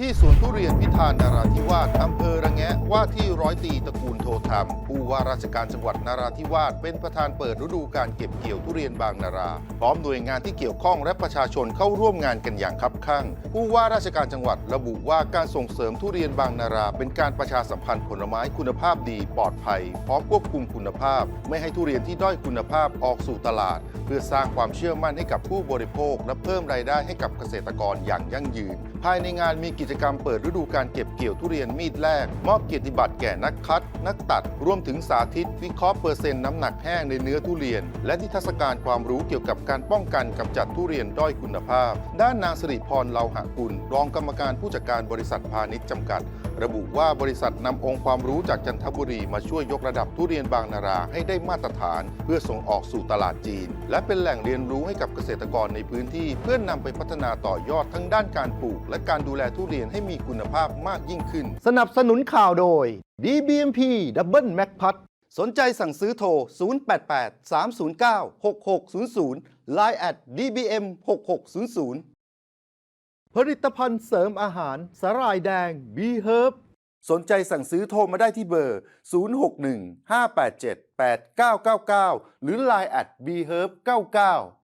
ที่สวนทุเรียนพิธานนาราธิวาสอำเภอระแงะว่าที่ร้อยตีตะกูลโท ธรรม ผู้ว่าราชการจังหวัดนาราธิวาสเป็นประธานเปิดฤดูการเก็บเกี่ยวทุเรียนบางนารา พร้อมหน่วยงานที่เกี่ยวข้องและประชาชนเข้าร่วมงานกันอย่างคับคั่ง ผู้ว่าราชการจังหวัดระบุว่าการส่งเสริมทุเรียนบางนารา เป็นการประชาสัมพันธ์ผลไม้คุณภาพดีปลอดภัย พร้อมควบคุมคุณภาพ ไม่ให้ทุเรียนที่ด้อยคุณภาพออกสู่ตลาด เพื่อสร้างความเชื่อมั่นให้กับผู้บริโภค และเพิ่มรายได้ให้กับเกษตรกรอย่างยั่งยืน ภายในงานมีกิจกรรมเปิดฤดูการเก็บเกี่ยวทุเรียนมีดแรก มอบเกียรติบัตรแก่นักคัด นักตัด รวมถึงสาธิต วิเคราะห์เปอร์เซ็นต์น้ำหนักแห้งในเนื้อทุเรียน และนิทรรศการความรู้เกี่ยวกับการป้องกันกำจัดทุเรียนด้อยคุณภาพ ด้านนางสิริพรเลาหะกุลรองกรรมการผู้จัดการบริษัทพาณิชย์จำกัด ระบุว่าบริษัทนำองค์ความรู้จากจันทบุรีมาช่วยยกระดับทุเรียนบางนาราให้ได้มาตรฐาน เพื่อส่งออกสู่ตลาดจีน และเป็นแหล่งเรียนรู้ให้กับเกษตรกรในพื้นที่ เพื่อนนำไปพัฒนาต่อยอดทั้งด้านการปลูก และการดูแลทุเรียนให้มีคุณภาพมากยิ่งขึ้น สนับสนุนข่าวโดย DBMP Double Mac p a t สนใจสั่งซื้อโทร 088 309 6600 Line at dbm 6600 ผลิตภัณฑ์เสริมอาหารสาหร่ายแดง B Herb สนใจสั่งซื้อโทรมาได้ที่เบอร์ 061 587 8999 หรือ Line at bherb99